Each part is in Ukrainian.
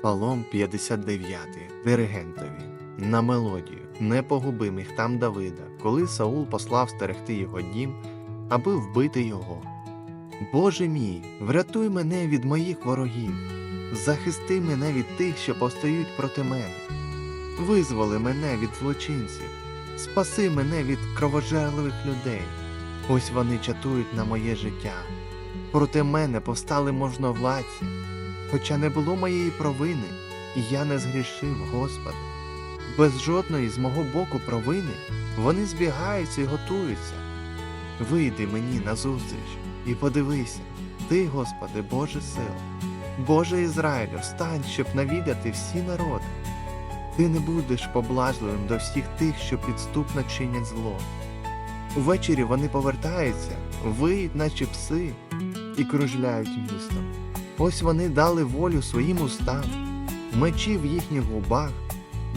Псалом 59 диригентові. На мелодію не погубим їх там Давида, коли Саул послав стерегти його дім, аби вбити його. Боже мій, врятуй мене від моїх ворогів, захисти мене від тих, що повстають проти мене. Визволи мене від злочинців, спаси мене від кровожерливих людей. Ось вони чатують на моє життя. Проти мене повстали можновладці, хоча не було моєї провини, і я не згрішив, Господи. Без жодної з мого боку провини вони збігаються і готуються. Вийди мені назустріч і подивися, ти, Господи, Боже сил, Боже Ізраїлю, встань, щоб навідати всі народи. Ти не будеш поблажливим до всіх тих, що підступно чинять зло. Увечері вони повертаються, виють, наче пси, і кружляють містом. Ось вони дали волю своїм устам, мечі в їхніх губах,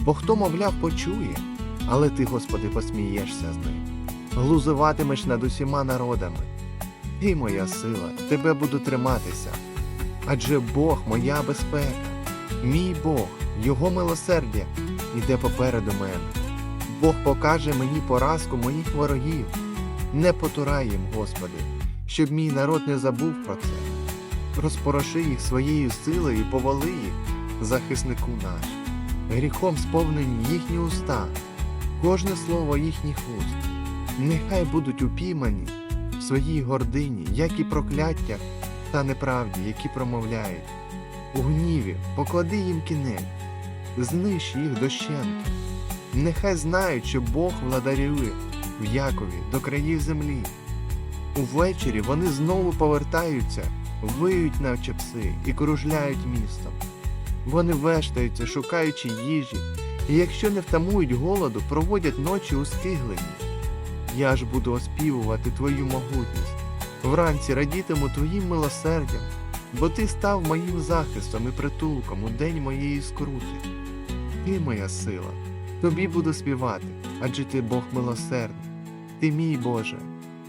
бо хто, мовляв, почує, але ти, Господи, посмієшся з них, глузуватимеш над усіма народами. Ти моя сила, тебе буду триматися. Адже Бог моя безпека, мій Бог, Його милосердя іде попереду мене. Бог покаже мені поразку моїх ворогів. Не потурай їм, Господи, щоб мій народ не забув про це. Розпороши їх своєю силою і повали їх, захиснику наш. Гріхом сповнені їхні уста, кожне слово їхніх уст. Нехай будуть упіймані в своїй гордині, як і прокляття та неправді, які промовляють. У гніві поклади їм кінець, знищ їх дощенту. Нехай знають, що Бог владарює в Якові до країв землі. Увечері вони знову повертаються, виють наче пси і кружляють містом. Вони вештаються, шукаючи їжі, і якщо не втамують голоду, проводять ночі у скигленні. Я ж буду оспівувати твою могутність, вранці радітиму твоїм милосердям, бо ти став моїм захистом і притулком у день моєї скрути. Ти моя сила, тобі буду співати, адже ти Бог милосердний. Ти мій Боже,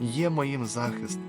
є моїм захистом.